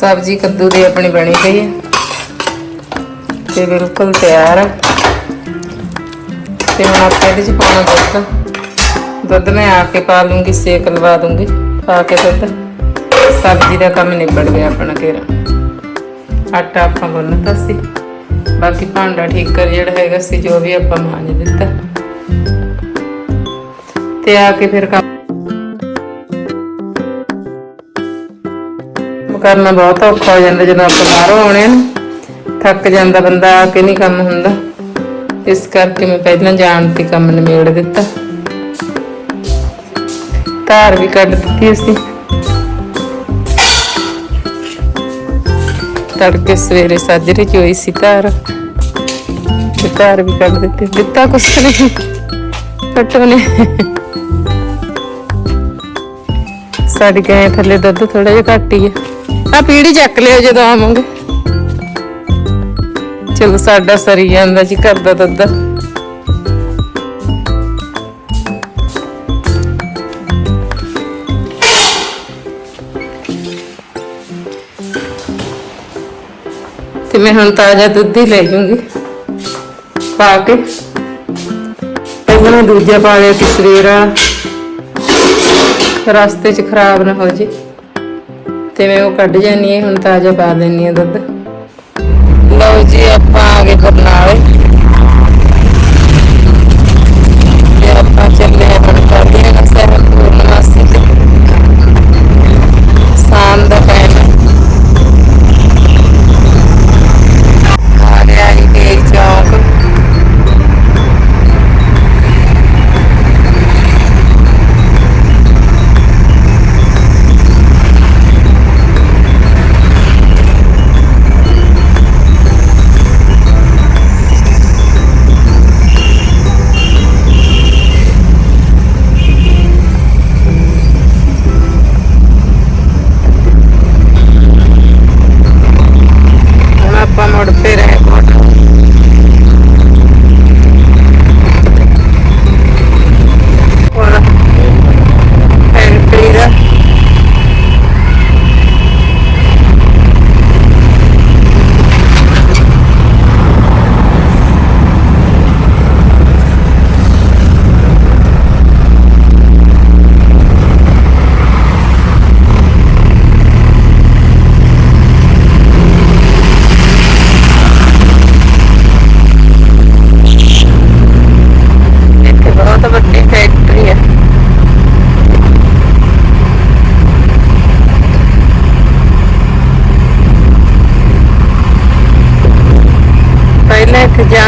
ਸਬਜ਼ੀ ਕੱਦੂ ਦੀ ਆਪਣੀ ਬਣੀ ਪਈ ਹੈ। ਤੇ ਬਿਲਕੁਲ ਤਿਆਰ ਹੈ ਤੇ ਹੁਣ ਆਪਾਂ ਇਹਦੇ ਚ ਪਾਉਣਾ ਦੁੱਧ। ਦੁੱਧ ਮੈਂ ਆ ਕੇ ਪਾ ਲੂੰਗੀ, ਸੇਕ ਲਵਾ ਦੂੰਗੀ, ਪਾ ਕੇ ਦੁੱਧ। ਸਬਜ਼ੀ ਦਾ ਕੰਮ ਨਿਬੜ ਗਿਆ ਆਪਣਾ ਘੇਰਾ। ਆਟਾ ਆਪਾਂ ਗੁੰਨਤਾ ਸੀ। ਬਾਕੀ ਭਾਂਡਾ ਠੀਕਰ ਜਿਹੜਾ ਹੈਗਾ ਸੀ, ਜੋ ਵੀ ਆਪਾਂ ਮਾਂਜ ਦਿੱਤਾ। ਤੇ ਆ ਕੇ ਫਿਰ ਕੰਮ ਕਰਨਾ ਬਹੁਤ ਔਖਾ ਹੋ ਜਾਂਦਾ ਜਦੋਂ ਆਪਾਂ ਬਾਹਰੋਂ ਆਉਣੇ ਆ ਨਾ, ਥੱਕ ਜਾਂਦਾ ਬੰਦਾ, ਆ ਕੇ ਨਹੀਂ ਕੰਮ ਹੁੰਦਾ। ਇਸ ਕਰਕੇ ਮੈਂ ਪਹਿਲਾਂ ਜਾਣ ਤੇ ਕੰਮ ਨਿਬੇੜ ਦਿੱਤਾ। ਧਾਰ ਵੀ ਕੱਢ ਦਿੱਤੀ ਅਸੀਂ। ਤੜਕੇ ਸਵੇਰੇ ਸਾਜਰੇ ਚ ਹੋਈ ਸੀ ਧਾਰ। ਤੇ ਧਾਰ ਵੀ ਕੱਢ ਦਿੱਤੀ। ਦਿੱਤਾ ਕੁਛ ਨਹੀਂ ਫਟੋ ਨੇ ਸਾਡੀ ਗਾਂ ਥੱਲੇ ਦੁੱਧ ਥੋੜਾ ਜਿਹਾ ਘੱਟ ਹੀ ਹੈ ਆ ਪੀੜੀ ਚੱਕ ਲਿਓ ਜਦੋਂ ਆਵਾਂਗੇ। ਚਲੋ, ਸਾਡਾ ਸਰੀ ਜਾਂਦਾ ਜੀ, ਘਰ ਦਾ ਦੁੱਧ ਤੇ ਮੈਂ ਹੁਣ ਤਾਜ਼ਾ ਦੁੱਧ ਹੀ ਲੈ ਜੂੰਗੀ। ਪਾ ਕੇ। ਪਹਿਲਾਂ ਦੂਜਾ ਪਾ ਲਿਆ ਕਿ ਸਵੇਰਾ। ਰਸਤੇ 'ਚ ਖਰਾਬ ਨਾ ਹੋ ਜੇ। ਤੇ ਮੈਂ ਉਹ ਕੱਢ ਜਾਨੀ ਹੈ, ਹੁਣ ਤਾਜ਼ਾ ਪਾ ਦਿੰਨੀ ਆ ਦੁੱਧ। ਲਓ ਜੀ, ਆਪਾਂ ਆ ਗਏ ਬਰਨਾਲੇ ਪਹਿਲਾਂ ਇੱਥੇ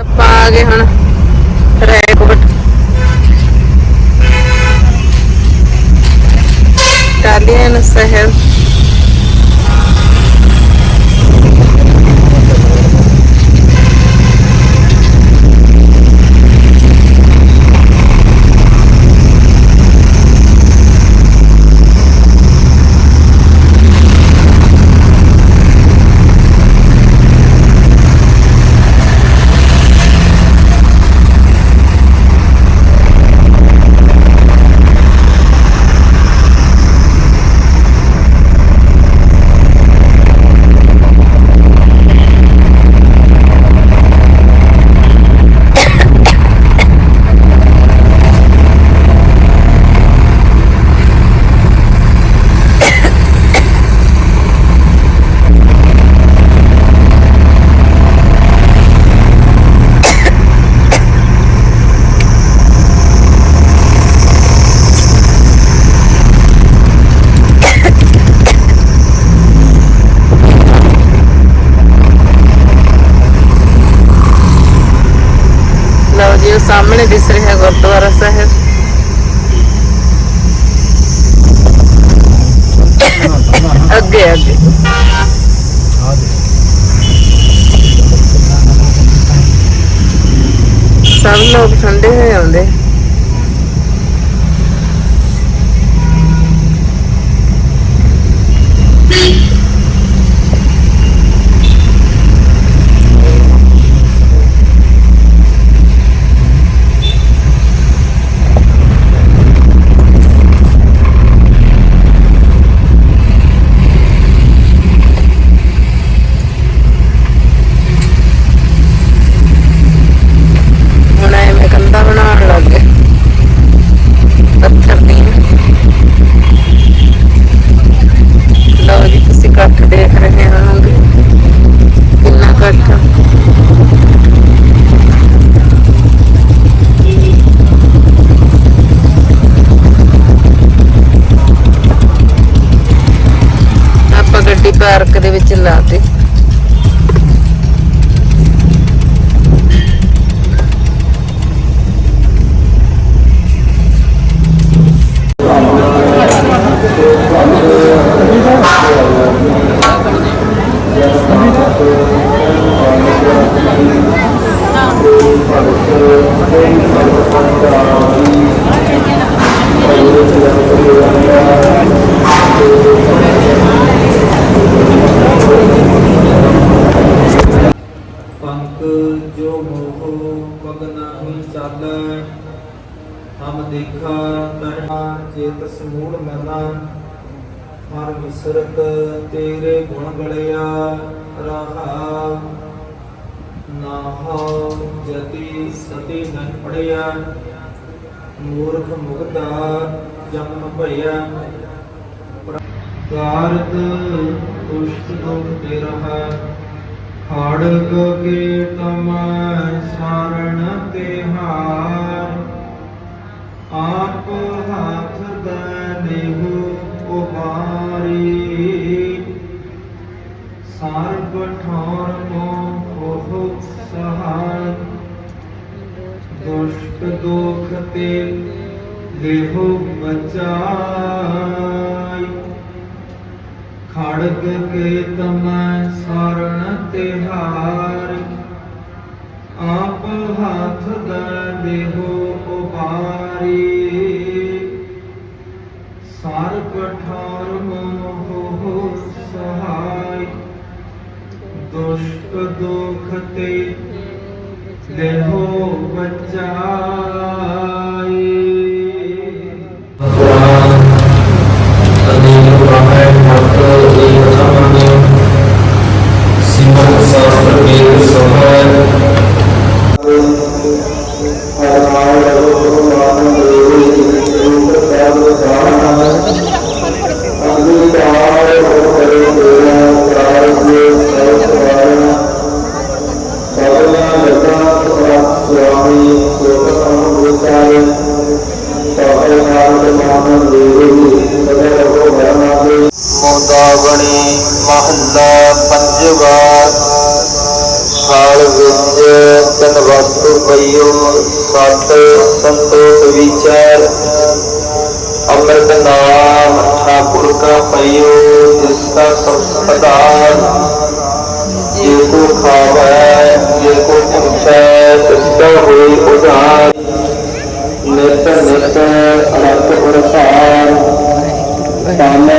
ਆਪਾਂ ਆ ਗਏ ਹੁਣ ਰੈਕੋਟ। ਇਟਾਲੀਅਨ ਸ਼ਹਿਰ ਸਭ ਲੋਕ ਠੰਡੇ ਹੋਏ ਆਉਂਦੇ ਹੁਣ ਨਾਹ ਜਤੀ ਸਤੀ ਨਨ ਪੜਿਆ, ਮੂਰਖ ਮੁਗਦਾ ਜਨਮ ਭਇਆ। ਕਾਰਤ ਦੁਸ਼ਟ ਦੁਖ ਤੇ ਰਹਾ ਖੜਗ ਕੇ ਤਮ ਸਰਣ ਤਿਹਾਰ ਆਪ ਹੱਥ ਦਨਿਹੁ ਉਬਾਰੀ ਸਰਬ ਠੌਰ ਮੋ ਮਹਾਨ ਦੁਸ਼ਟ ਦੁਖ ਤੇ ਲੇਹੋ ਬਚਾਈ। ਖੜਗ ਕੇ ਤਮੈ ਸਰਣ ਤਿਹਾਰ ਆਪ ਹੱਥ ਦਾ ਦੇਹੋ ਉਪਾਰੀ ਸਰ ਕਠਾਰ ਮੋਹ ਸਹਾਈ। ਦੁਸ਼ਟ ਦੁਖ ਤੇ ਦੇਹੋ ਬਚਾਈ तन वस्तु पयो सत संतोष विचार अमृत नाम ठाकुर का पयो जिसका संस्पदान ये को खावे ये को पूछे जिसका हुई उदान नित्य नित्य अनंत प्रसार पामे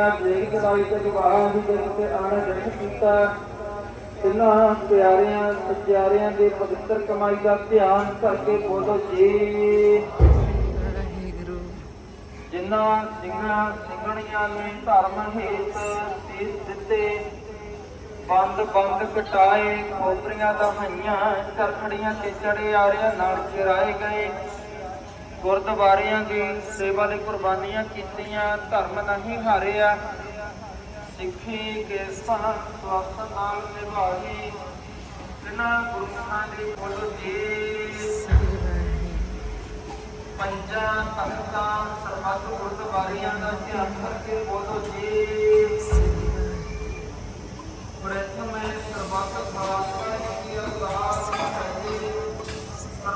ਛੜਿਆ ਦੇਖ ਕਦਾਈ ਤੇ ਜਵਾਹਾਂ ਦੀ ਜਿਸ ਤੇ ਆਣ ਜਨ ਕੀਤਾ। ਤਿੰਨਾਂ ਪਿਆਰਿਆਂ, ਸੱਚਿਆਰਿਆਂ ਦੇ ਪਵਿੱਤਰ ਕਮਾਈ ਦਾ ਧਿਆਨ ਕਰਕੇ ਬੋਲੋ ਜੀ। ਜਿਨ੍ਹਾਂ ਸਿੰਘਾਂ, ਸਿੰਘਣੀਆਂ ਨੇ ਧਰਮ ਹੇਤ ਸੀਸ ਦਿੱਤੇ, ਬੰਦ ਬੰਦ ਕਟਾਏ, ਖੋਪਰੀਆਂ ਦਾ ਹਈਆਂ ਚਰਖੜੀਆਂ ਤੇ ਚੜੇ ਆਰਿਆਂ ਨਾਲ ਚਿਰਾਏ ਗਏ। ਗੁਰਦੁਆਰਿਆਂ ਦੀ ਸੇਵਾ ਲਈ ਕੁਰਬਾਨੀਆਂ ਕੀਤੀਆਂ ਧਰਮ ਨਹੀਂ ਹਾਰਿਆ। ਸਿੱਖੀ ਕੇ ਸਥਾਨ ਸਵਾਸਨ ਨਾਲ ਨਿਭਾਈ। ਜਿਨ੍ਹਾਂ ਗੁਰੂਆਂ ਦੇ ਬੋਲੋ ਜੀ। ਪੰਜਾਂ ਤਖਤਾਂ ਸਰਬੱਤ ਗੁਰਦੁਆਰਿਆਂ ਦਾ ਧਿਆਨ ਕਰਕੇ ਬੋਲੋ ਜੀ। ਪ੍ਰਥਮ ਹੈ ਸਰਬੱਤ ਖਾਲਸਾ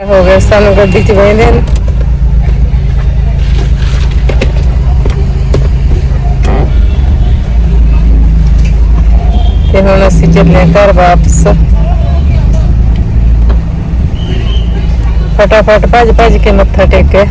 ਹੋ ਗਿਆ, ਸਾਨੂੰ ਗੱਡੀ 'ਚ ਬਹਿੰਦੇ ਨੇ। ਤੇ ਹੁਣ ਅਸੀਂ ਚੱਲੇ ਘਰ ਵਾਪਸ। ਫਟਾਫਟ ਭੱਜ ਭੱਜ ਕੇ ਮੱਥਾ ਟੇਕਿਆ